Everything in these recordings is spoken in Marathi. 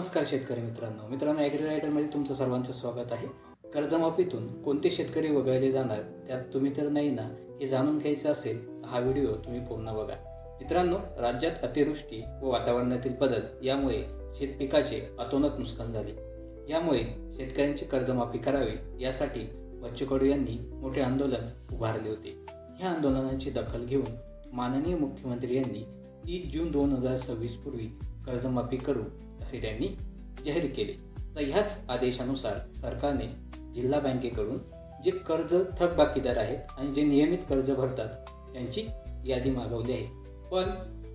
नमस्कार शेतकरी मित्रांनो. मित्रांनो ॲग्री रायडरमध्ये तुमचं सर्वांचं स्वागत आहे. कर्जमाफीतून कोणते शेतकरी वगळले जाणार त्यात तुम्ही तर नाही ना हे जाणून घ्यायचं असेल हा व्हिडिओ तुम्ही पूर्ण बघा. मित्रांनो राज्यात अतिवृष्टी व वातावरणातील बदल यामुळे शेतपिकाचे अतोनात नुकसान झाले. यामुळे शेतकऱ्यांची कर्जमाफी करावी यासाठी बच्चू कडू यांनी मोठे आंदोलन उभारले होते. ह्या आंदोलनाची दखल घेऊन माननीय मुख्यमंत्री यांनी तीस जून दोन हजार सव्वीस पूर्वी कर्जमाफी करू असे त्यांनी जाहीर केले. तर ह्याच आदेशानुसार सरकारने जिल्हा बँकेकडून जे कर्ज थकबाकीदार आहेत आणि जे नियमित कर्ज भरतात त्यांची यादी मागवली आहे. पण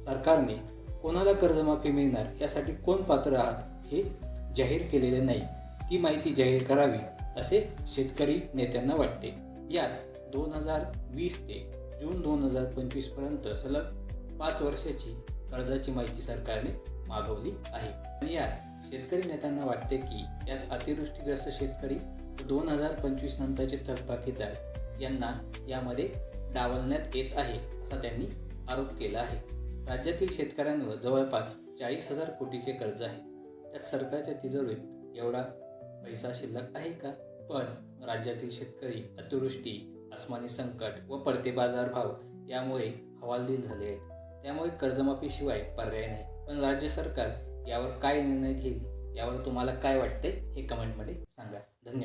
सरकारने कोणाला कर्जमाफी मिळणार यासाठी कोण पात्र आहात हे जाहीर केलेले नाही. ती माहिती जाहीर करावी असे शेतकरी नेत्यांना वाटते. यात दोन हजार वीस ते जून दोन हजार पंचवीसपर्यंत सलग पाच वर्षाची कर्जाची माहिती सरकारने मागवली आहे. आणि यात शेतकरी नेत्यांना वाटते की यात अतिवृष्टीग्रस्त शेतकरी दोन हजार पंचवीस नंतरचे थकबाकीदार यांना यामध्ये डावलण्यात येत आहे असा त्यांनी आरोप केला आहे. राज्यातील शेतकऱ्यांवर जवळपास चाळीस हजार कोटीचे कर्ज आहे. त्यात सरकारच्या तिजोरीत एवढा पैसा शिल्लक आहे का? पण राज्यातील शेतकरी अतिवृष्टी अस्मानी संकट व पडते बाजारभाव यामुळे हवालदिल झाले आहेत. त्यामुळे कर्जमाफीशिवाय पर्याय नाही. पण राज्य सरकार यावर काय निर्णय घेईल यावर तुम्हाला काय वाटते हे कमेंटमध्ये सांगा. धन्यवाद.